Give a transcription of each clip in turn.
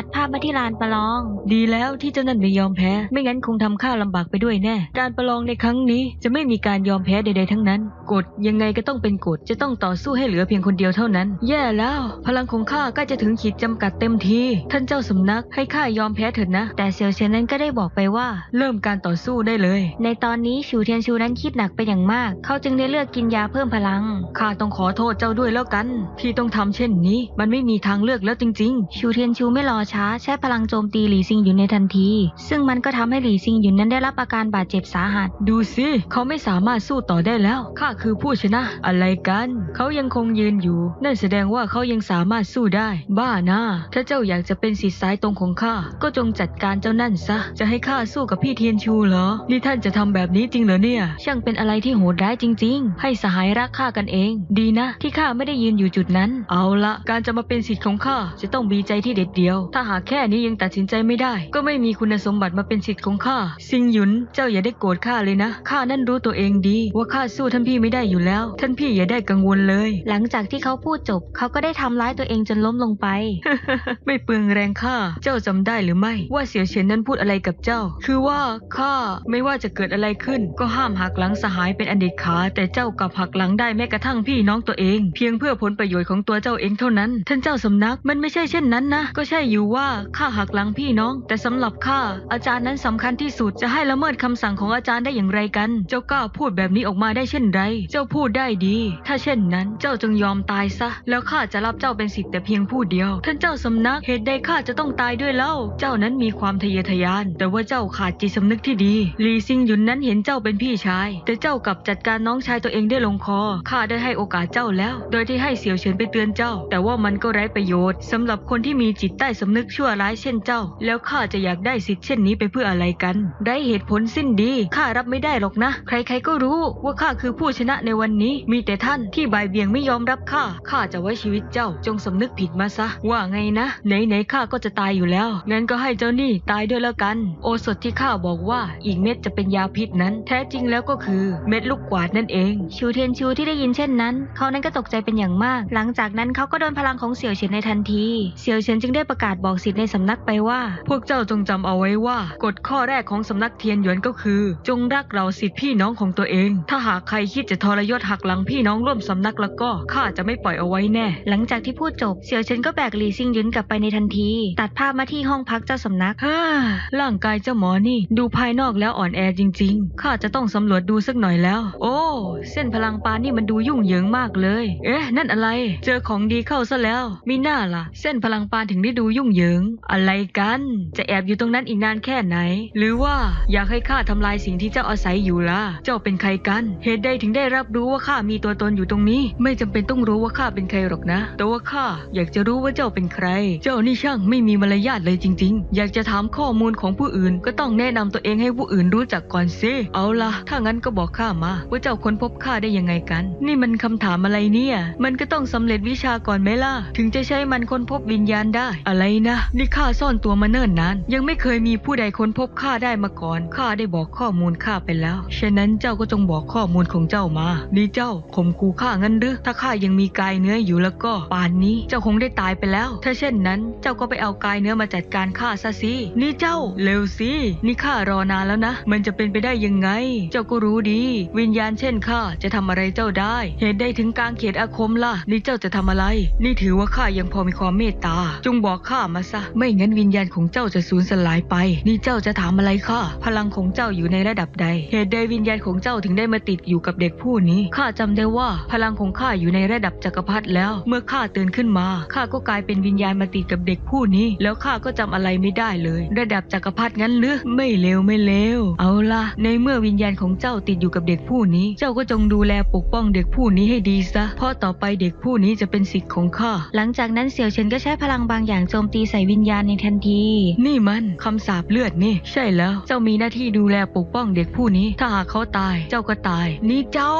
ตัดภาพมาที่ลานประลอง ดีแล้วที่เจ้านั่นไม่ยอมแพ้ ไม่งั้นคงทำข้าลำบากไปด้วยแน่ การประลองในครั้งนี้จะไม่มีการยอมแพ้ใดๆทั้งนั้น กฎยังไงก็ต้องเป็นกฎ จะต้องต่อสู้ให้เหลือเพียงคนเดียวเท่านั้น แย่แล้ว พลังของข้าก็จะถึงขีดจำกัดเต็มที ท่านเจ้าสำนักให้ข้ายอมแพ้เถิดนะ แต่เซียวเฉินนั้นก็ได้บอกไปว่า เริ่มการต่อสู้ได้เลย ในตอนนี้ชูเทียนชูนั้นคิดหนักไปอย่างมาก เขาจึงได้เลือกกินยาเพิ่มพลัง ข้าต้องขอโทษเจ้าด้วยแล้วกัน ที่ต้องทำเช่นนี้ มันไม่มีทางเลือกแล้วจริงชูเทียนชูไม่รอช้าใช้พลังโจมตีหลี่ซิงหยุนในทันที ซึ่งมันก็ทำให้หลี่ซิงหยุนนั้นได้รับอาการบาดเจ็บสาหัส ดูสิ เขาไม่สามารถสู้ต่อได้แล้ว ข้าคือผู้ชนะ อะไรกัน เขายังคงยืนอยู่ นั่นแสดงว่าเขายังสามารถสู้ได้ บ้านะถ้าเจ้าอยากจะเป็นสิทธิ์สายตรงของข้า ก็จงจัดการเจ้านั่นซะ จะให้ข้าสู้กับพี่เทียนชูเหรอ นี่ท่านจะทำแบบนี้จริงเหรอเนี่ย ช่างเป็นอะไรที่โหดร้ายจริง ๆ ให้สหายรักฆ่ากันเอง ดีนะ ที่ข้าไม่ได้ยืนอยู่จุดนั้น เอาละ การจะมาเป็นสิทธิ์ของข้าจะต้องมีใจที่เด็ดเดียวถ้าหากแค่นี้ยังตัดสินใจไม่ได้ ก็ไม่มีคุณสมบัติมาเป็นสิทธิ์ของข้าซิงหยุนเจ้าอย่าได้โกรธข้าเลยนะข้านั่นรู้ตัวเองดี ว่าข้าสู้ท่านพี่ไม่ได้อยู่แล้ว ท่านพี่อย่าได้กังวลเลย หลังจากที่เขาพูดจบ เขาก็ได้ทำร้ายตัวเองจนล้มลงไป ไม่เปลืองแรงข้าเจ้าจำได้หรือไม่ ว่าเสี่ยวเฉินนั้นพูดอะไรกับเจ้า คือว่าข้าไม่ว่าจะเกิดอะไรขึ้น ก็ห้ามหักหลังสหายเป็นอันเด็ดขาดแต่เจ้ากลับหักหลังได้แม้กระทั่งพี่น้องตัวเอง เพียงเพื่อผลประโยชน์ของตัวเจ้าเองเท่านั้น ท่านเจ้าสำนักมันไม่ใช่เช่นนั้นนะ ก็ใช่อยู่ว่าข้าหักหลังพี่น้อง แต่สำหรับข้าอาจารย์นั้นสำคัญที่สุดจะให้ละเมิดคำสั่งของอาจารย์ได้อย่างไรกัน เจ้ากล้าพูดแบบนี้ออกมาได้เช่นไร เจ้าพูดได้ดี ถ้าเช่นนั้นเจ้าจงยอมตายซะ แล้วข้าจะรับเจ้าเป็นสิทธิ์แต่เพียงผู้เดียว ท่านเจ้าสำนักเหตุใดข้าจะต้องตายด้วยเล่า เจ้านั้นมีความทะเยอทะยาน แต่ว่าเจ้าขาดจิตสำนึกที่ดีลีซิงหยุนนั้นเห็นเจ้าเป็นพี่ชาย แต่เจ้ากลับจัดการน้องชายตัวเองได้ลงคอข้าได้ให้โอกาสเจ้าแล้ว โดยที่ให้เสี่ยวเฉินไปเตือนเจ้า แต่ว่ามันก็ไร้ประโยชน์สำหรับคนที่มีจิตใต้สำนึกชั่วร้ายเช่นเจ้า แล้วข้าจะอยากได้สิทธิ์เช่นนี้ไปเพื่ออะไรกัน ได้เหตุผลสิ้นดีข้ารับไม่ได้หรอกนะ ใครๆก็รู้ว่าข้าคือผู้ชนะในวันนี้ มีแต่ท่านที่บ่ายเบี่ยงไม่ยอมรับข้าข้าจะไว้ชีวิตเจ้าจงสำนึกผิดมาซะ ว่าไงนะ ไหนๆข้าก็จะตายอยู่แล้วงั้นก็ให้เจ้านี่ตายด้วยแล้วกัน โอสถที่ข้าบอกว่าอีกเม็ดจะเป็นยาพิษนั้น แท้จริงแล้วก็คือเม็ดลูกกวาดนั่นเอง ชูเทียนชูที่ได้ยินเช่นนั้น เขานั้นก็ตกใจเป็นอย่างมาก หลังจากนั้นเขาก็โดนพลังของเสี่ยวเฉินในทันที เสี่ยวเฉินจึงได้ประกาศบอกบอกสิทธิ์ในสำนักไปว่า พวกเจ้าจงจำเอาไว้ว่ากฎข้อแรกของสำนักเทียนหยวนก็คือ จงรักเราสิทธิพี่น้องของตัวเอง ถ้าหากใครคิดจะทรยศหักหลังพี่น้องร่วมสำนักแล้วก็ข้าจะไม่ปล่อยเอาไว้แน่ หลังจากที่พูดจบเสี่ยวเฉินก็แบกหลีซิงหยุนกลับไปในทันที ตัดภาพมาที่ห้องพักเจ้าสำนักฮ่าร่างกายเจ้าหมอนี่ ดูภายนอกแล้วอ่อนแอจริง ๆข้าจะต้องสำรวจดูสักหน่อยแล้ว โอ้ เส้นพลังปานนี่มันดูยุ่งเหยิงมากเลย เอ๊ะ นั่นอะไร เจอของดีเข้าซะแล้ว มีหน้าล่ะ เส้นพลังปานถึงได้ดูยุ่งเหยิง อะไรกัน จะแอบอยู่ตรงนั้นอีกนานแค่ไหน หรือว่าอยากให้ข้าทำลายสิ่งที่เจ้าอาศัยอยู่ล่ะ เจ้าเป็นใครกัน เหตุใดถึงได้รับรู้ว่าข้ามีตัวตนอยู่ตรงนี้ ไม่จำเป็นต้องรู้ว่าข้าเป็นใครหรอกนะ แต่ว่าข้าอยากจะรู้ว่าเจ้าเป็นใคร เจ้านี่ช่างไม่มีมารยาทเลยจริง ๆ อยากจะถามข้อมูลของผู้อื่น ก็ต้องแนะนำตัวเองให้ผู้อื่นรู้จักก่อนสิ เอาล่ะถ้างั้นก็บอกข้ามา ว่าเจ้าค้นพบข้าได้ยังไงกัน นี่มันคำถามอะไรเนี่ย มันก็ต้องสำเร็จวิชาก่อนไหมล่ะ ถึงจะใช้มันค้นพบวิญญาณได้ อะไรนะนี่ข้าซ่อนตัวมาเนิ่นนาน ยังไม่เคยมีผู้ใดค้นพบข้าได้มาก่อนข้าได้บอกข้อมูลข้าไปแล้ว ฉะนั้นเจ้าก็จงบอกข้อมูลของเจ้ามานี่เจ้าข่มกูข้างั้นหรือถ้าข้ายังมีกายเนื้ออยู่แล้วก็ป่านนี้เจ้าคงได้ตายไปแล้ว ถ้าเช่นนั้น เจ้าก็ไปเอากายเนื้อมาจัดการข้าซะสินี่เจ้าเร็วสินี่ข้ารอนานแล้วนะ มันจะเป็นไปได้ยังไง เจ้าก็รู้ดี วิญญาณเช่นข้าจะทำอะไรเจ้าได้ เหตุใดถึงกลางเขตอาคมล่ะนี่เจ้าจะทำอะไร นี่ถือว่าข้ายังพอมีความเมตตา จงบอกข้ามาซะ ไม่งั้นวิญญาณของเจ้าจะสูญสลายไป นี่เจ้าจะถามอะไรข้าพลังของเจ้าอยู่ในระดับใด เหตุใดวิญญาณของเจ้าถึงได้มาติดอยู่กับเด็กผู้นี้ข้าจำได้ว่าพลังของข้าอยู่ในระดับจักรพรรดิแล้ว เมื่อข้าตื่นขึ้นมาข้าก็กลายเป็นวิญญาณมาติดกับเด็กผู้นี้ แล้วข้าก็จำอะไรไม่ได้เลย ระดับจักรพรรดิงั้นหรือไม่เลวไม่เลวเอาล่ะ ในเมื่อวิญญาณของเจ้าติดอยู่กับเด็กผู้นี้ เจ้าก็จงดูแลปกป้องเด็กผู้นี้ให้ดีซะเพราะต่อไปเด็กผู้นี้จะเป็นสิทธิ์ของข้าหลังจากนั้นเสี่ยวเฉินก็ใช้พลังบางอย่างโจมตีใส่วิญญาณในทันที นี่มันคำสาปเลือดนี่ ใช่แล้ว เจ้ามีหน้าที่ดูแลปกป้องเด็กผู้นี้ ถ้าหากเขาตาย เจ้าก็ตาย นี่เจ้า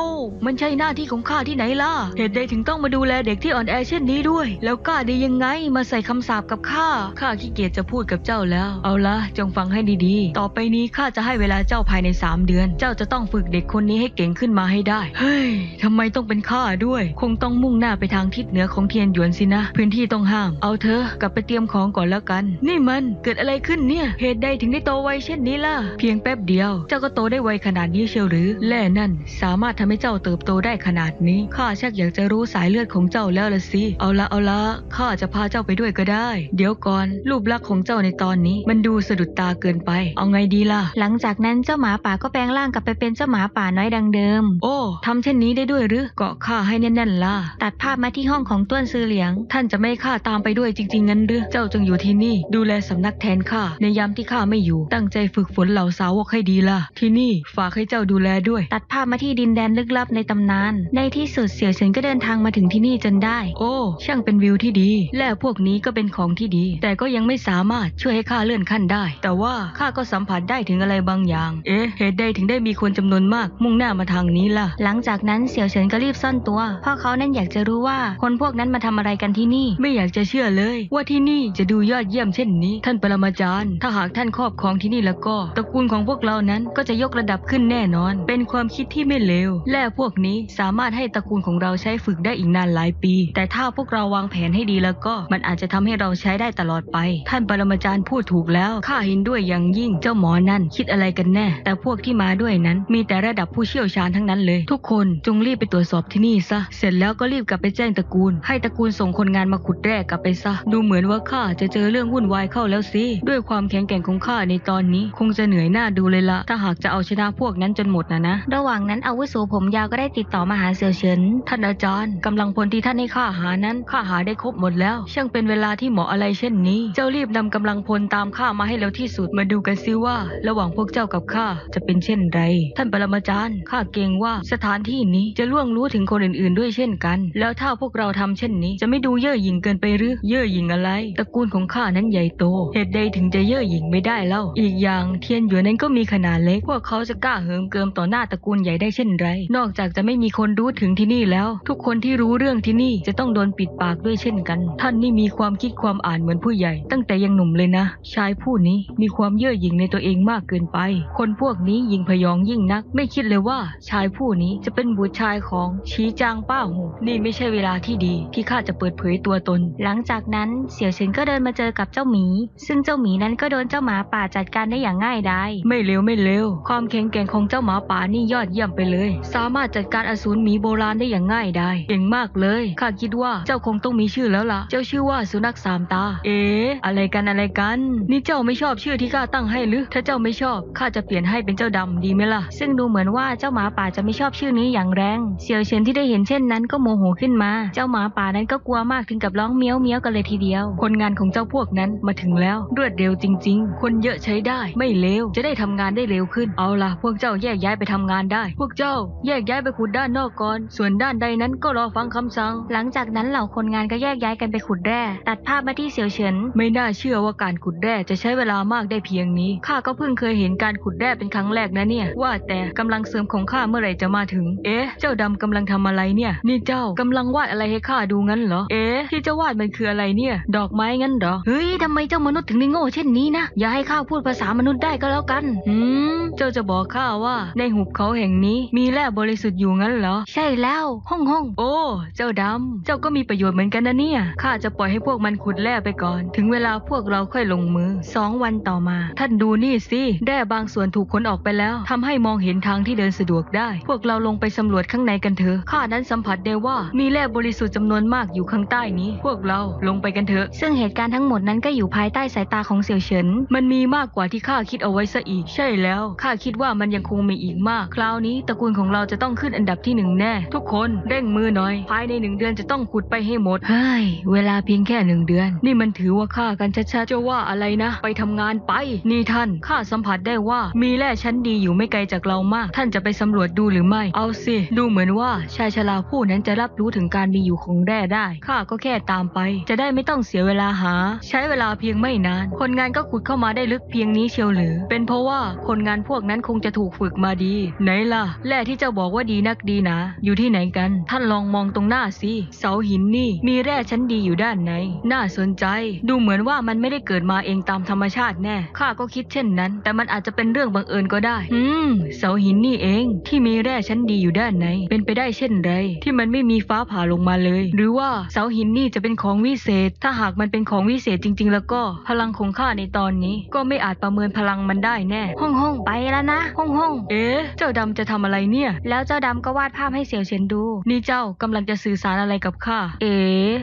มันใช่หน้าที่ของข้าที่ไหนล่ะ เหตุใดถึงต้องมาดูแลเด็กที่อ่อนแอเช่นนี้ด้วย แล้วกล้าได้ยังไงมาใส่คำสาปกับข้า ข้าขี้เกียจจะพูดกับเจ้าแล้ว เอาละจงฟังให้ดีๆ ต่อไปนี้ข้าจะให้เวลาเจ้าภายใน 3 เดือน เจ้าจะต้องฝึกเด็กคนนี้ให้เก่งขึ้นมาให้ได้ เฮ้ยทำไมต้องเป็นข้าด้วย คงต้องมุ่งหน้าไปทางทิศเหนือของเทียนหยวนสินะ พื้นที่ต้องห้าม เอาเธอกลับไปเตรียมของก่อนแล้วกัน นี่มันเกิดอะไรขึ้นเนี่ย เหตุใดถึงได้โตไวเช่นนี้ล่ะ เพียงแป๊บเดียว เจ้าก็โตได้ไวขนาดนี้เชียวหรือ แล่นั่น สามารถทำให้เจ้าเติบโตได้ขนาดนี้ ข้าชักอยากจะรู้สายเลือดของเจ้าแล้วละสิ เอาละเอาละข้าจะพาเจ้าไปด้วยก็ได้ เดี๋ยวก่อน รูปลักษณ์ของเจ้าในตอนนี้ มันดูสะดุดตาเกินไป เอาไงดีล่ะ หลังจากนั้นเจ้าหมาป่าก็แปลงร่างกลับไปเป็นเจ้าหมาป่าน้อยดังเดิม โอ้ทำเช่นนี้ได้ด้วยหรือเกาะข้าให้แน่นๆล่ะ ตัดภาพมาที่ห้องของต้วนซือเหลียง ท่านจะไม่ให้ข้าตามไปด้วยจริงๆงั้นหรือเจ้าจงอยู่ที่นี่ ดูแลสำนักแทนข้าในยามที่ข้าไม่อยู่ ตั้งใจฝึกฝนเหล่าสาวกให้ดีล่ะ ที่นี่ฝากให้เจ้าดูแลด้วย ตัดภาพมาที่ดินแดนลึกลับในตำนาน ในที่สุดเสี่ยวเฉินก็เดินทางมาถึงที่นี่จนได้ โอ้ ช่างเป็นวิวที่ดี และพวกนี้ก็เป็นของที่ดี แต่ก็ยังไม่สามารถช่วยให้ข้าเลื่อนขั้นได้ แต่ว่าข้าก็สัมผัสได้ถึงอะไรบางอย่าง เอ๊ะ เหตุใดถึงได้มีคนจำนวนมาก มุ่งหน้ามาทางนี้ล่ะ หลังจากนั้นเสี่ยวเฉินก็รีบซ่อนตัว เพราะเขานั้นอยากจะรู้ว่าคนพวกนั้นมาทำอะไรกันที่นี่ ไม่อยากจะเชื่อเลย ว่าที่นี่จะดูยอดเยี่ยมเช่นนี้ ท่านปรมาจารย์ ถ้าหากท่านครอบครองที่นี่แล้วก็ ตระกูลของพวกเรานั้นก็จะยกระดับขึ้นแน่นอน เป็นความคิดที่ไม่เลว และพวกนี้สามารถให้ตระกูลของเราใช้ฝึกได้อีกนานหลายปี แต่ถ้าพวกเราวางแผนให้ดีแล้วก็ มันอาจจะทำให้เราใช้ได้ตลอดไป ท่านปรมาจารย์พูดถูกแล้ว ข้าเห็นด้วยอย่างยิ่ง เจ้าหมอนั่นคิดอะไรกันแน่ แต่พวกที่มาด้วยนั้น มีแต่ระดับผู้เชี่ยวชาญทั้งนั้นเลย ทุกคนจงรีบไปตรวจสอบที่นี่ซะ เสร็จแล้วก็รีบกลับไปแจ้งตระกูล ให้ตระกูลส่งคนงานมาขุดแร่กลับไปซะ ดูเหมือนว่าข้าข้าจะเจอเรื่องวุ่นวายเข้าแล้วสิ ด้วยความแข็งแกร่งของข้าในตอนนี้ คงจะเหนื่อยหน้าดูเลยละ ถ้าหากจะเอาชนะพวกนั้นจนหมดนะนะ ระหว่างนั้นอาวุโสผมยาวก็ได้ติดต่อมาหาเสี่ยวเฉิน ท่านอาจารย์กำลังพลที่ท่านให้ข้าหานั้นข้าหาได้ครบหมดแล้ว ช่างเป็นเวลาที่เหมาะอะไรเช่นนี้ เจ้ารีบนำกำลังพลตามข้ามาให้เร็วที่สุด มาดูกันซิว่า ระหว่างพวกเจ้ากับข้าจะเป็นเช่นไร ท่านปรมาจารย์ข้าเกรงว่าสถานที่นี้จะล่วงรู้ถึงคนอื่นๆ ด้วยเช่นกัน แล้วถ้าพวกเราทำเช่นนี้ จะไม่ดูเย่อหยิ่งเกินไปหรือ เย่อหยิ่งอะไรตระกูลของข้านั้นใหญ่โต เหตุใดถึงจะเย่อหยิ่งไม่ได้เล่า อีกอย่างเทียนหยวนนั้นก็มีขนาดเล็ก พวกเขาจะกล้าเหิมเกิมต่อหน้าตระกูลใหญ่ได้เช่นไร นอกจากจะไม่มีคนรู้ถึงที่นี่แล้ว ทุกคนที่รู้เรื่องที่นี่จะต้องโดนปิดปากด้วยเช่นกัน ท่านนี่มีความคิดความอ่านเหมือนผู้ใหญ่ ตั้งแต่ยังหนุ่มเลยนะ ชายผู้นี้มีความเย่อหยิ่งในตัวเองมากเกินไป คนพวกนี้ยิงพยองยิ่งนัก ไม่คิดเลยว่า ชายผู้นี้จะเป็นบุตรชายของชีจางป้าหู นี่ไม่ใช่เวลาที่ดี ที่ข้าจะเปิดเผยตัวตน หลังจากนั้นเสี่ยวเฉินก็เดินมาเจอกับเจ้าหมี ซึ่งเจ้าหมีนั้นก็โดนเจ้าหมาป่าจัดการได้อย่างง่ายดายไม่เร็วไม่เร็วความแข็งแกร่งของเจ้าหมาป่านี่ยอดเยี่ยมไปเลย สามารถจัดการอสูรหมีโบราณได้อย่างง่ายดายเก่งมากเลยข้าคิดว่าเจ้าคงต้องมีชื่อแล้วล่ะ เจ้าชื่อว่าสุนัขสามตา เอ๊ะอะไรกันอะไรกัน นี่เจ้าไม่ชอบชื่อที่ข้าตั้งให้หรือถ้าเจ้าไม่ชอบข้าจะเปลี่ยนให้เป็นเจ้าดำดีไหมล่ะ ซึ่งดูเหมือนว่าเจ้าหมาป่าจะไม่ชอบชื่อนี้อย่างแรงเสี่ยวเฉินที่ได้เห็นเช่นนั้นก็โมโหขึ้นมา เจ้าหมาป่านั้นก็กลัวมากถึงกับร้องเมี้ยวเมี้ยวกันเลยทีเดียว คนงานของเจ้าพวกนั้นมาถึงแล้วรวดเร็วจริง ๆ คนเยอะใช้ได้ไม่เลวจะได้ทำงานได้เร็วขึ้นเอาล่ะ พวกเจ้าแยกย้ายไปทำงานได้ พวกเจ้าแยกย้ายไปขุดด้านนอกก่อน ส่วนด้านใดนั้นก็รอฟังคำสั่ง หลังจากนั้นเหล่าคนงานก็แยกย้ายกันไปขุดแร่ ตัดภาพมาที่เสี่ยวเฉิน ไม่น่าเชื่อว่าการขุดแร่จะใช้เวลามากได้เพียงนี้ข้าก็เพิ่งเคยเห็นการขุดแร่เป็นครั้งแรกนะเนี่ย ว่าแต่กำลังเสริมของข้าเมื่อไหร่จะมาถึง เอ๊ะ เจ้าดำกำลังทำอะไรเนี่ย นี่เจ้ากำลังวาดอะไรให้ข้าดูงั้นเหรอ เอ๊ะ ที่เจ้าวาดมันคืออะไรเนี่ย ดอกไม้งั้นเหรอ เฮ้ยทำไมเจ้ามนุษย์ถึงได้โง่เช่นนี้นะ อย่าให้ข้าพูดภาษามนุษย์ได้ก็แล้วกันหืม เจ้าจะบอกข้าว่า ในหุบเขาแห่งนี้มีแร่บริสุทธิ์อยู่งั้นเหรอ ใช่แล้วห้องห้องโอ้ เจ้าดำ เจ้าก็มีประโยชน์เหมือนกันนะเนี่ย ข้าจะปล่อยให้พวกมันขุดแร่ไปก่อน ถึงเวลาพวกเราค่อยลงมือสองวันต่อมา ท่านดูนี่สิแร่บางส่วนถูกขนออกไปแล้วทำให้มองเห็นทางที่เดินสะดวกได้ พวกเราลงไปสำรวจข้างในกันเถอะ ข้านั้นสัมผัสได้ว่ามีแร่บริสุทธิ์จำนวนมากอยู่ข้างใต้นี้ พวกเราลงไปกันเถอะซึ่งเหตุการณ์ทั้งหมดนั้นก็อยู่ภายใต้สายตาของเสี่ยวเฉิน มันมีมากกว่าที่ข้าคิดเอาไว้ซะอีก ใช่แล้วข้าคิดว่ามันยังคงมีอีกมาก คราวนี้ตระกูลของเราจะต้องขึ้นอันดับที่หนึ่งแน่ ทุกคนเร่งมือหน่อย ภายในหนึ่งเดือนจะต้องขุดไปให้หมด เฮ้ย เวลาเพียงแค่หนึ่งเดือน นี่มันถือว่าฆ่ากันชัดๆจะว่าอะไรนะ ไปทำงานไป นี่ท่านข้าสัมผัสได้ว่ามีแร่ชั้นดีอยู่ไม่ไกลจากเรามาก ท่านจะไปสำรวจดูหรือไม่ เอาสิ ดูเหมือนว่าชายชราผู้นั้นจะรับรู้ถึงการมีอยู่ของแร่ได้ข้าก็แค่ตามไป จะได้ไม่ต้องเสียเวลาหา ใช้เวลาเพียงไม่นาน คนงานก็ขุดเข้ามาได้ลึกเพียงนี้เชียวหรือ เป็นเพราะว่าคนงานพวกนั้นคงจะถูกฝึกมาดี ไหนล่ะ แร่ที่เจ้าบอกว่าดีนักดีนาอยู่ที่ไหนกัน ท่านลองมองตรงหน้าสิ เสาหินนี่ มีแร่ชั้นดีอยู่ด้านใน น่าสนใจ ดูเหมือนว่ามันไม่ได้เกิดมาเองตามธรรมชาติแน่ ข้าก็คิดเช่นนั้น แต่มันอาจจะเป็นเรื่องบังเอิญก็ได้ อืม เสาหินนี่เอง ที่มีแร่ชั้นดีอยู่ด้านใน เป็นไปได้เช่นไร ที่มันไม่มีฟ้าผ่าลงมาเลย หรือว่าเสาหินนี่จะเป็นของวิเศษ ถ้าหากมันเป็นเป็นของวิเศษจริง ๆ แล้วก็พลังของข้าในตอนนี้ ก็ไม่อาจประเมินพลังมันได้แน่ ห้องห้องไปแล้วนะ ห้องห้องเอ๊ะเจ้าดำจะทำอะไรเนี่ย แล้วเจ้าดำก็วาดภาพให้เสี่ยวเฉินดู นี่เจ้ากำลังจะสื่อสารอะไรกับข้าเอ๋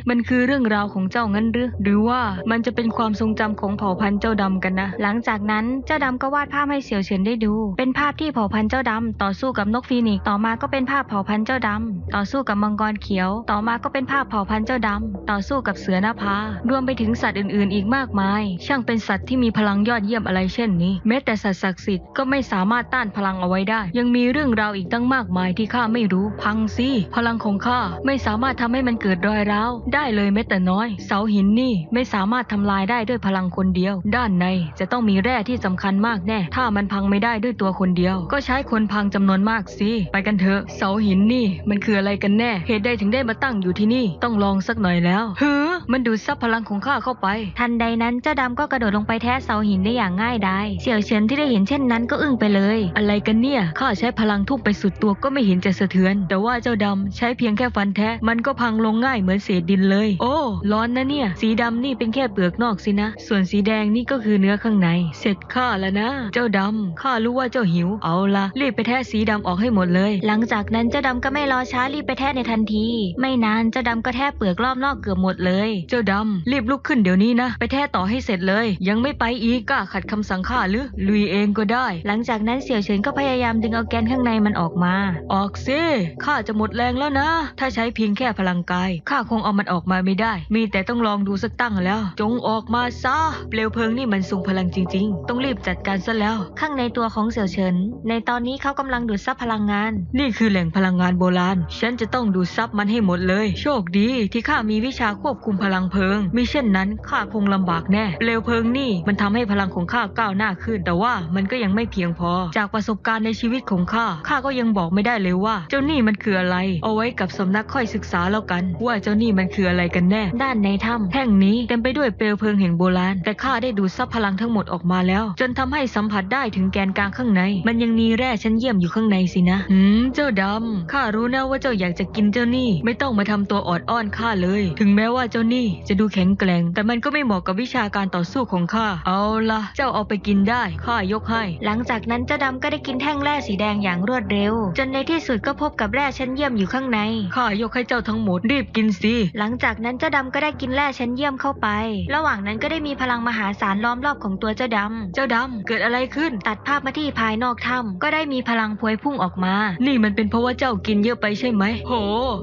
มันคือเรื่องราวของเจ้างั้นหรือหรือว่ามันจะเป็นความทรงจำของเผ่าพันธุ์เจ้าดำกันนะ หลังจากนั้นเจ้าดำก็วาดภาพให้เสี่ยวเฉินได้ดู เป็นภาพที่เผ่าพันธุ์เจ้าดำต่อสู้กับนกฟีนิกซ์ต่อมาก็เป็นภาพเผ่าพันธุ์เจ้าดำต่อสู้กับมังกรเขียว ต่อมาก็เป็นภาพเผ่าพันธุ์เจ้าดำต่อสู้กับเสือหน้าผารวมไปถึงสัตว์อื่น ๆ อีกมากมาย ช่างเป็นสัตว์ที่มีพลังยอดเยี่ยมอะไรเช่นนี้ แม้แต่สัตว์ศักดิ์สิทธิ์ก็ไม่สามารถต้านพลังเอาไว้ได้ ยังมีเรื่องราวอีกตั้งมากมายที่ข้าไม่รู้ พังสิพลังของข้าไม่สามารถทำให้มันเกิดรอยร้าวได้เลยแม้แต่น้อย เสาหินนี่ไม่สามารถทำลายได้ด้วยพลังคนเดียว ด้านในจะต้องมีแร่ที่สำคัญมากแน่ ถ้ามันพังไม่ได้ด้วยตัวคนเดียว ก็ใช้คนพังจำนวนมากสิไปกันเถอะ เสาหินนี่มันคืออะไรกันแน่ เหตุใดถึงได้มาตั้งอยู่ที่นี่ ต้องลองสักหน่อยแล้วเฮ้อมันดูดซับพลังของข้าเข้าไป ทันใดนั้นเจ้าดำก็กระโดดลงไปแทะเสาหินได้อย่างง่ายดายเสี่ยวเฉินที่ได้เห็นเช่นนั้นก็อึ้งไปเลย อะไรกันเนี่ยข้าใช้พลังทุ่มไปสุดตัวก็ไม่เห็นจะสะเทือน แต่ว่าเจ้าดำใช้เพียงแค่ฟันแทะมันก็พังลงง่ายเหมือนเศษดินเลย โอ้ ร้อนนะเนี่ย สีดำนี่เป็นแค่เปลือกนอกสินะ ส่วนสีแดงนี่ก็คือเนื้อข้างใน เสร็จข้าแล้วนะ เจ้าดำข้ารู้ว่าเจ้าหิว เอาละรีบไปแทะสีดำออกให้หมดเลย หลังจากนั้นเจ้าดำก็ไม่รอช้ารีบไปแทะในทันที ไม่นานเจ้าดำก็แทะเปลือกรอบนอกเกือบหมดเลย เจ้าดำรีบลุกขึ้นเดี๋ยวนี้นะ ไปแทะต่อให้เสร็จเลย ยังไม่ไปอีกกล้าขัดคำสั่งข้าหรือ ลุยเองก็ได้ หลังจากนั้นเสี่ยวเฉินก็พยายามดึงเอาแกนข้างในมันออกมา ออกสิข้าจะหมดแรงแล้วนะ ถ้าใช้เพียงแค่พลังกายข้าคงเอามันออกมาไม่ได้ มีแต่ต้องลองดูสักตั้งแล้ว จงออกมาซะเปลวเพลิงนี่มันทรงพลังจริง ๆ ต้องรีบจัดการซะแล้ว ข้างในตัวของเสี่ยวเฉิน ในตอนนี้เขากำลังดูดซับพลังงาน นี่คือแหล่งพลังงานโบราณ ฉันจะต้องดูดซับมันให้หมดเลย โชคดีที่ข้ามีวิชาควบคุมพลังเพลิงมิเช่นนั้นข้าคงลำบากแน่เปลวเพลิงนี่มันทำให้พลังของข้าก้าวหน้าขึ้น แต่ว่ามันก็ยังไม่เพียงพอ จากประสบการณ์ในชีวิตของข้าข้าก็ยังบอกไม่ได้เลยว่า เจ้านี่มันคืออะไร เอาไว้กับสำนักค่อยศึกษาแล้วกัน ว่าเจ้านี่มันคืออะไรกันแน่ ด้านในถ้ำแท่งนี้เต็มไปด้วยเปลวเพลิงแห่งโบราณ แต่ข้าได้ดูดซับพลังทั้งหมดออกมาแล้ว จนทำให้สัมผัสได้ถึงแกนกลางข้างใน มันยังมีแร่ชั้นเยี่ยมอยู่ข้างในสินะหืมเจ้าดำข้ารู้นะว่าเจ้าอยากจะกินเจ้านี่ ไม่ต้องมาทำตัวออดอ้อนข้าเลย ถึงแม้ว่าเจ้านี่จะดูแข็งแกร่ง แต่มันก็ไม่เหมาะกับวิชาการต่อสู้ของข้า เอาละเจ้าเอาไปกินได้ ข้ายกให้ หลังจากนั้นเจ้าดำก็ได้กินแท่งแร่สีแดงอย่างรวดเร็ว จนในที่สุดก็พบกับแร่ชั้นเยี่ยมอยู่ข้างใน ข้ายกให้เจ้าทั้งหมด รีบกินสิ หลังจากนั้นเจ้าดำก็ได้กินแร่ชั้นเยี่ยมเข้าไป ระหว่างนั้นก็ได้มีพลังมหาศาลล้อมรอบของตัวเจ้าดำ เจ้าดำเกิดอะไรขึ้น ตัดภาพมาที่ภายนอกถ้ำก็ได้มีพลังพวยพุ่งออกมา นี่มันเป็นเพราะว่าเจ้ากินเยอะไปใช่ไหม โห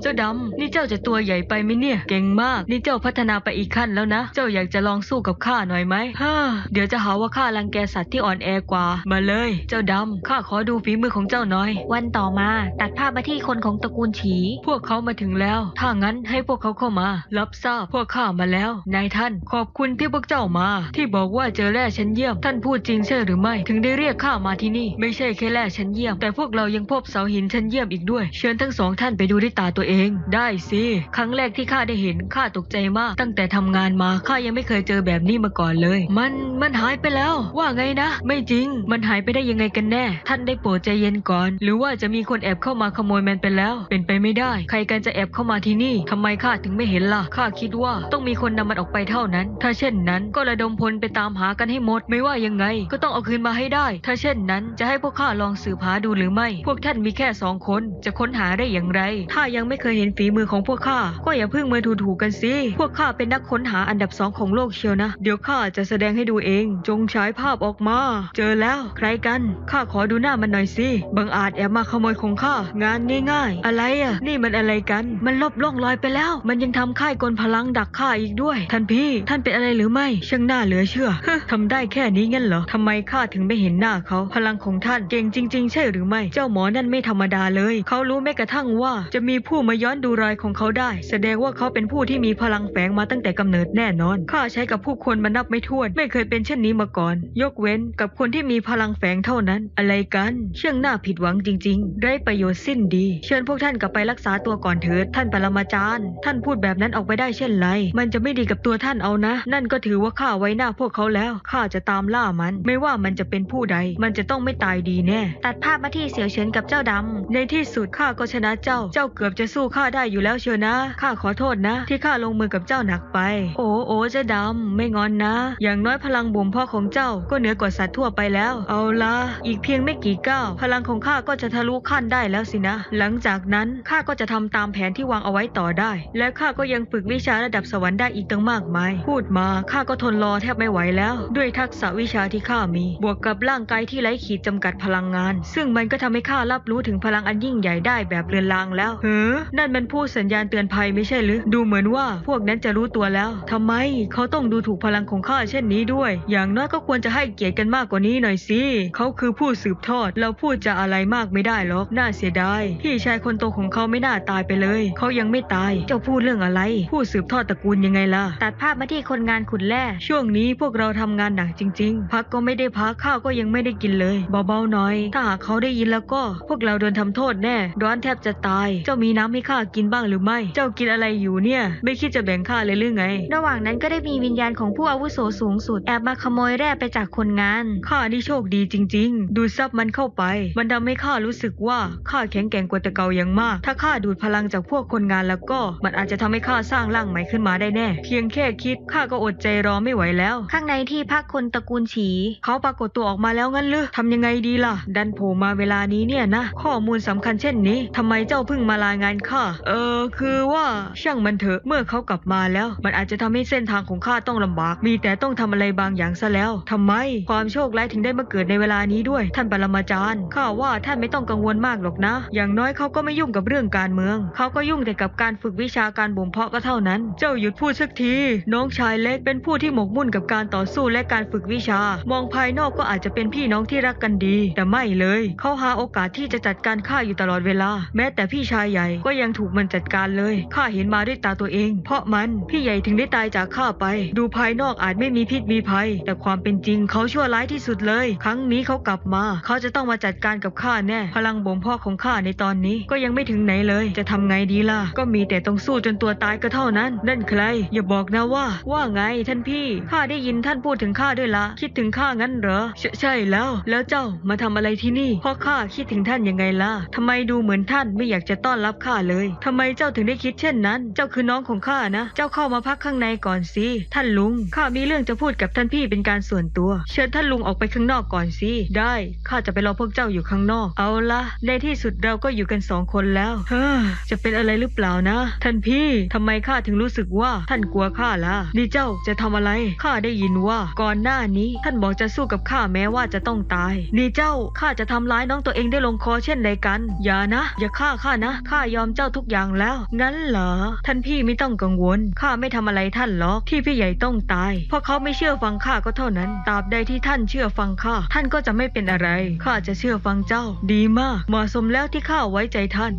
เจ้าดำนี่เจ้าจะตัวใหญ่ไปไหมเนี่ย เก่งมาก นี่เจ้าพัฒนาไปอีกขั้นแล้วนะ เจ้าอยากจะลองสู้กับข้าหน่อยไหมฮ่าเดี๋ยวจะหาว่าข้ารังแกสัตว์ที่อ่อนแอกว่า มาเลย เจ้าดำข้าขอดูฝีมือของเจ้าหน่อย วันต่อมาตัดภาพมาที่คนของตระกูลฉี พวกเขามาถึงแล้ว ถ้างั้นให้พวกเขาเข้ามา รับทราบพวกข้ามาแล้ว นายท่าน ขอบคุณที่พวกเจ้ามา ที่บอกว่าเจอแร่ชั้นเยี่ยม ท่านพูดจริงใช่หรือไม่ ถึงได้เรียกข้ามาที่นี่ ไม่ใช่แค่แร่ชั้นเยี่ยม แต่พวกเรายังพบเสาหินชั้นเยี่ยมอีกด้วย เชิญทั้งสองท่านไปดูด้วยตาตัวเอง ได้สิ ครั้งแรกที่ข้าได้เห็นข้าตกใจมาก ตั้งแต่ทำงานมาข้ายังไม่เคยเจอแบบนี้มาก่อนเลย มันมันหายไปแล้ว ว่าไงนะ ไม่จริง มันหายไปได้ยังไงกันแน่ ท่านได้โปรดใจเย็นก่อน หรือว่าจะมีคนแอบเข้ามาขโมยมันไปแล้ว เป็นไปไม่ได้ ใครกันจะแอบเข้ามาที่นี่ทำไมข้าถึงไม่เห็นล่ะข้าคิดว่าต้องมีคนนำมันออกไปเท่านั้น ถ้าเช่นนั้นก็ระดมพลไปตามหากันให้หมดไม่ว่ายังไง ก็ต้องเอาคืนมาให้ได้ ถ้าเช่นนั้นจะให้พวกข้าลองสืบหาดูหรือไม่ พวกท่านมีแค่สองคนจะค้นหาได้อย่างไร ถ้ายังไม่เคยเห็นฝีมือของพวกข้าก็อย่าเพิ่งมาถูถูๆกันสิพวกข้าเป็นนักค้นหาอันดับสองของโลกเชียวนะ เดี๋ยวข้าจะแสดงให้ดูเอง จงฉายภาพออกมา เจอแล้ว ใครกัน ข้าขอดูหน้ามันหน่อยสิ บังอาจแอบมาขโมยของข้า งานง่ายๆ อะไรอะ นี่มันอะไรกัน มันลบล่องลอยไปแล้ว มันยังทำค่ายกลพลังดักข้าอีกด้วย ท่านพี่ ท่านเป็นอะไรหรือไม่ ช่างน่าเหลือเชื่อทำได้แค่นี้งั้นเหรอทำไมข้าถึงไม่เห็นหน้าเขา พลังของท่านเก่งจริง ๆ ใช่หรือไม่ เจ้าหมอนั่นไม่ธรรมดาเลย เขารู้แม้กระทั่งว่า จะมีผู้มาย้อนดูรอยของเขาได้ แสดงว่าเขาเป็นผู้ที่มีพลังแฝงมาตั้งแต่กำเนิดแน่นอน ข้าใช้กับผู้คนมานับไม่ถ้วน ไม่เคยเป็นเช่นนี้มาก่อน ยกเว้นกับคนที่มีพลังแฝงเท่านั้น อะไรกัน เชื่องหน้าผิดหวังจริง ๆ ไร้ประโยชน์สิ้นดี เชิญพวกท่านกลับไปรักษาตัวก่อนเถิด ท่านปรมาจารย์ ท่านพูดแบบนั้นออกไปได้เช่นไร มันจะไม่ดีกับตัวท่านเอานะ นั่นก็ถือว่าข้าไว้หน้าพวกเขาแล้ว ข้าจะตามล่ามัน ไม่ว่ามันจะเป็นผู้ใด มันจะต้องไม่ตายดีแน่ ตัดภาพมาที่เสี่ยวเฉินกับเจ้าดำ ในที่สุดข้าก็ชนะเจ้า เจ้าเกือบจะสู้ข้าได้อยู่แล้วเชียวนะ ข้าขอโทษนะ ที่ข้าลงมือกับเจ้าหนักไปโอ้โอ้เจะดำไม่งอนนะ อย่างน้อยพลังบ่มเพาะของเจ้าก็เหนือกว่าสัตว์ทั่วไปแล้ว เอาละอีกเพียงไม่กี่ก้าวพลังของข้าก็จะทะลุขั้นได้แล้วสินะ หลังจากนั้นข้าก็จะทำตามแผนที่วางเอาไว้ต่อได้ และข้าก็ยังฝึกวิชาระดับสวรรค์ได้อีกตั้งมากมาย พูดมาข้าก็ทนรอแทบไม่ไหวแล้ว ด้วยทักษะวิชาที่ข้ามี บวกกับร่างกายที่ไร้ขีดจำกัดพลังงาน ซึ่งมันก็ทำให้ข้ารับรู้ถึงพลังอันยิ่งใหญ่ได้แบบเรือนรางแล้วเฮ้อนั่นมันพูดสัญญาณเตือนภัยไม่ใช่หรือดูเหมือนว่าพวกนั้นจะรู้ตัวแล้วทำไมเขาต้องดูถูกพลังของข้าเช่นนี้ด้วย อย่างน้อยก็ควรจะให้เกียรติกันมากกว่านี้หน่อยสิ เขาคือผู้สืบทอด เราพูดจะอะไรมากไม่ได้หรอก น่าเสียดาย พี่ชายคนโตของเขาไม่น่าตายไปเลย เขายังไม่ตาย เจ้าพูดเรื่องอะไร ผู้สืบทอดตระกูลยังไงล่ะ ตัดภาพมาที่คนงานขุดแร่ ช่วงนี้พวกเราทำงานหนักจริง ๆ พักก็ไม่ได้พัก ข้าวก็ยังไม่ได้กินเลย เบาๆหน่อย ถ้าหากเขาได้ยินแล้วก็ พวกเราโดนทำโทษแน่ ร้อนแทบจะตาย เจ้ามีน้ำให้ข้ากินบ้างหรือไม่ เจ้ากินอะไรอยู่เนี่ย ไม่คิดจะแบ่งข้าเลยหรือไงระหว่างนั้นก็ได้มีวิญญาณของผู้อาวุโสสูงสุด แอบมาขโมยแร่ไปจากคนงาน ข้านี่โชคดีจริง ๆ ดูดซับมันเข้าไป มันทำให้ข้ารู้สึกว่าข้าแข็งแกร่งกว่าแต่เก่าอย่างมาก ถ้าข้าดูดพลังจากพวกคนงานแล้วก็ มันอาจจะทำให้ข้าสร้างร่างใหม่ขึ้นมาได้แน่ เพียงแค่คิดข้าก็อดใจรอไม่ไหวแล้ว ข้างในที่พักคนตระกูลฉี เขาปรากฏตัวออกมาแล้วงั้นหรือทำยังไงดีล่ะ ดันโผล่มาเวลานี้เนี่ยนะ ข้อมูลสำคัญเช่นนี้ทำไมเจ้าเพิ่งมารายงานข้า เออ คือว่าช่างมันเถอะ เมื่อเขากลับมาแล้ว มันอาจจะทำให้เส้นทางของข้าต้องลำบาก มีแต่ต้องทำอะไรบางอย่างซะแล้วทำไม ความโชคร้ายถึงได้มาเกิดในเวลานี้ด้วย ท่านปรมาจารย์ข้าว่าท่านไม่ต้องกังวลมากหรอกนะ อย่างน้อยเขาก็ไม่ยุ่งกับเรื่องการเมือง เขาก็ยุ่งแต่กับการฝึกวิชาการบ่มเพาะก็เท่านั้น เจ้าหยุดพูดสักที น้องชายเล็กเป็นผู้ที่หมกมุ่นกับการต่อสู้และการฝึกวิชา มองภายนอกก็อาจจะเป็นพี่น้องที่รักกันดี แต่ไม่เลย เขาหาโอกาสที่จะจัดการข้าอยู่ตลอดเวลา แม้แต่พี่ชายใหญ่ก็ยังถูกมันจัดการเลยข้าเห็นมาด้วยตาตัวเอง เพราะมันพี่ใหญ่ถึงงได้ตายจากข้าไป ดูภายนอกอาจไม่มีพิษมีภัย แต่ความเป็นจริงเขาชั่วร้ายที่สุดเลย ครั้งนี้เขากลับมา เขาจะต้องมาจัดการกับข้าแน่ พลังบ่มเพาะของข้าในตอนนี้ ก็ยังไม่ถึงไหนเลย จะทำไงดีล่ะ ก็มีแต่ต้องสู้จนตัวตายก็เท่านั้น นั่นใคร อย่าบอกนะว่า ว่าไงท่านพี่ ข้าได้ยินท่านพูดถึงข้าด้วยละ คิดถึงข้างั้นเหรอ ใช่ใช่แล้ว แล้วเจ้ามาทำอะไรที่นี่เพราะข้าคิดถึงท่านยังไงล่ะทำไมดูเหมือนท่านไม่อยากจะต้อนรับข้าเลยทำไมเจ้าถึงได้คิดเช่นนั้น เจ้าคือน้องของข้านะ เจ้าเข้ามาพักข้างในก่อนสิ ท่านลุง ข้ามีเรื่องจะพูดกับท่านพี่เป็นการส่วนตัว เชิญท่านลุงออกไปข้างนอกก่อนสิ ได้ ข้าจะไปรอพวกเจ้าอยู่ข้างนอก เอาละในที่สุดเราก็อยู่กันสองคนแล้ว เฮ้อ จะเป็นอะไรหรือเปล่านะ ท่านพี่ทำไมข้าถึงรู้สึกว่าท่านกลัวข้าล่ะ นี่เจ้าจะทำอะไร ข้าได้ยินว่า ก่อนหน้านี้ ท่านบอกจะสู้กับข้าแม้ว่าจะต้องตาย นี่เจ้า ข้าจะทำร้ายน้องตัวเองได้ลงคอเช่นใดกัน อย่านะ อย่าฆ่าข้านะ ข้ายอมเจ้าทุกอย่างแล้ว งั้นเหรอ ท่านพี่ไม่ต้องกังวล ข้าไม่ทำอะไรอะไรท่านหรอกที่พี่ใหญ่ต้องตาย เพราะเขาไม่เชื่อฟังข้าก็เท่านั้นตราบใดที่ท่านเชื่อฟังข้าท่านก็จะไม่เป็นอะไรข้าจะเชื่อฟังเจ้า ดีมากเหมาะสมแล้วที่ข้าไว้ใจท่าน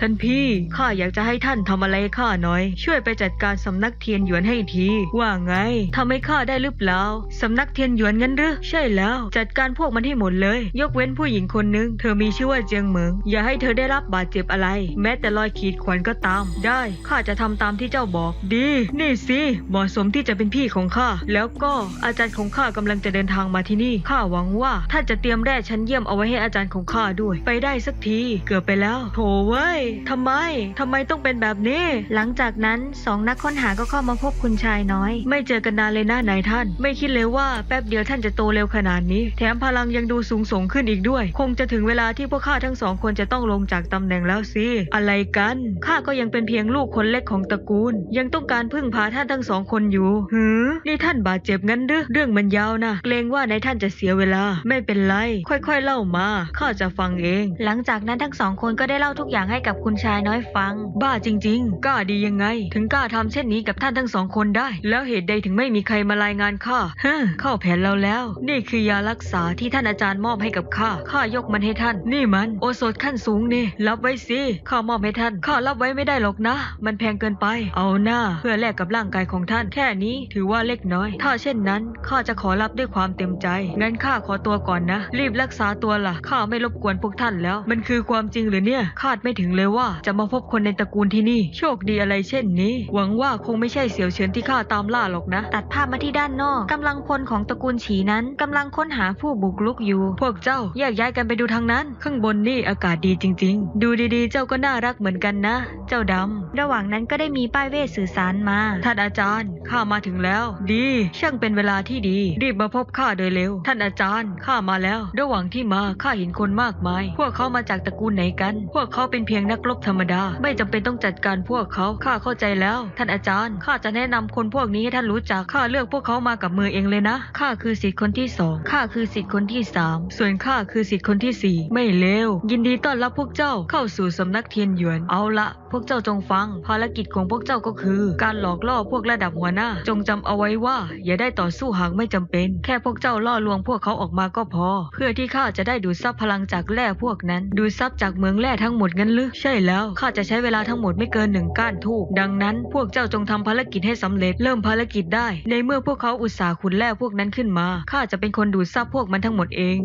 ท่านพี่ข้าอยากจะให้ท่านทำอะไรข้าหน่อย ช่วยไปจัดการสำนักเทียนหยวนให้ที ว่าไงทำให้ข้าได้หรือเปล่าสำนักเทียนหยวนงั้นหรือใช่แล้ว จัดการพวกมันให้หมดเลย ยกเว้นผู้หญิงคนหนึ่งเธอมีชื่อว่าเจียงเหมิงอย่าให้เธอได้รับบาดเจ็บอะไร แม้แต่รอยขีดข่วนก็ตาม ได้ข้าจะทำตามที่เจ้าบอกดีนี่สิเหมาะสมที่จะเป็นพี่ของข้า แล้วก็อาจารย์ของข้ากำลังจะเดินทางมาที่นี่ ข้าหวังว่าท่านจะเตรียมแร่ชั้นเยี่ยมเอาไว้ให้อาจารย์ของข้าด้วย ไปได้สักที เกือบไปแล้ว โถเว้ยทำไมทำไมต้องเป็นแบบนี้ หลังจากนั้นสองนักค้นหาก็เข้ามาพบคุณชายน้อย ไม่เจอกันนานเลยนะนายท่าน ไม่คิดเลยว่าแป๊บเดียวท่านจะโตเร็วขนาดนี้ แถมพลังยังดูสูงส่งขึ้นอีกด้วย คงจะถึงเวลาที่พวกข้าทั้งสองคนจะต้องลงจากตำแหน่งแล้วสิ อะไรกัน ข้าก็ยังเป็นเพียงลูกคนเล็กของตระกูล ยังต้องการพึ่งพาท่านทั้งสองคนอยู่หือนี่ท่านบาดเจ็บงั้นหรือเรื่องมันยาวนะเกรงว่านายท่านจะเสียเวลา ไม่เป็นไร ค่อยๆเล่ามาข้าจะฟังเอง หลังจากนั้นทั้งสองคนก็ได้เล่าทุกอย่างให้กับคุณชายน้อยฟัง บ้าจริง ๆ กล้าดียังไง ถึงกล้าทำเช่นนี้กับท่านทั้งสองคนได้ แล้วเหตุใดถึงไม่มีใครมารายงานข้าฮะเข้าแผนเราแล้ว นี่คือยารักษาที่ท่านอาจารย์มอบให้กับข้าข้ายกมันให้ท่าน นี่มัน โอสถขั้นสูงนี่รับไว้สิข้ามอบให้ท่านข้ารับไว้ไม่ได้หรอกนะ มันแพงเกินไป เอาหน้าเพื่อแลกกับร่างกายของท่าน แค่นี้ถือว่าเล็กน้อย ถ้าเช่นนั้นข้าจะขอรับด้วยความเต็มใจ งั้นข้าขอตัวก่อนนะ รีบรักษาตัวล่ะข้าไม่รบกวนพวกท่านแล้ว มันคือความจริงหรือเนี่ยคาดไม่ถึงเลยว่าจะมาพบคนในตระกูลที่นี่ โชคดีอะไรเช่นนี้ หวังว่าคงไม่ใช่เสี่ยวเฉินที่ข้าตามล่าหรอกนะ ตัดภาพมาที่ด้านนอกกำลังพลของตระกูลฉีนั้นกำลังค้นหาผู้บุกรุกอยู่ พวกเจ้าแยกย้ายกันไปดูทางนั้น ข้างบนนี่อากาศดีจริง ๆ ดูดีๆ เจ้าก็น่ารักเหมือนกันนะ เจ้าดำระหว่างนั้นก็ได้มีป้ายเวทสื่อสารมา ท่านอาจารย์ ข้ามาถึงแล้ว ดีช่างเป็นเวลาที่ดี รีบมาพบข้าโดยเร็ว ท่านอาจารย์ ข้ามาแล้ว ระหว่างที่มา ข้าเห็นคนมากมาย พวกเขามาจากตระกูลไหนกัน พวกเขาเป็นเพียงนักรบธรรมดา ไม่จำเป็นต้องจัดการพวกเขา ข้าเข้าใจแล้ว ท่านอาจารย์ ข้าจะแนะนำคนพวกนี้ให้ท่านรู้จัก ข้าเลือกพวกเขามากับมือเองเลยนะ ข้าคือสิทธิ์คนที่สอง ข้าคือสิทธิ์คนที่สาม ส่วนข้าคือสิทธิ์คนที่สี่ ไม่เลว ยินดีต้อนรับพวกเจ้าเข้าสู่สำนักเทียนหยวน เอาละ พวกเจ้าจงฟัง ภารกิจของพวกเจ้าก็คือการหลอกล่อพวกระดับหัวหน้า จงจำเอาไว้ว่า อย่าได้ต่อสู้หากไม่จำเป็น แค่พวกเจ้าล่อลวงพวกเขาออกมาก็พอ เพื่อที่ข้าจะได้ดูดซับพลังจากแร่พวกนั้น ดูดซับจากเมืองแร่ทั้งหมดงั้นหรือใช่แล้วข้าจะใช้เวลาทั้งหมดไม่เกินหนึ่งก้านทูบดังนั้น พวกเจ้าจงทำภารกิจให้สำเร็จ เริ่มภารกิจได้ ในเมื่อพวกเขาอุตส่าห์ขุดแร่พวกนั้นขึ้นมาข้าจะเป็นคนดูดซับพวกมันทั้งหมดเอง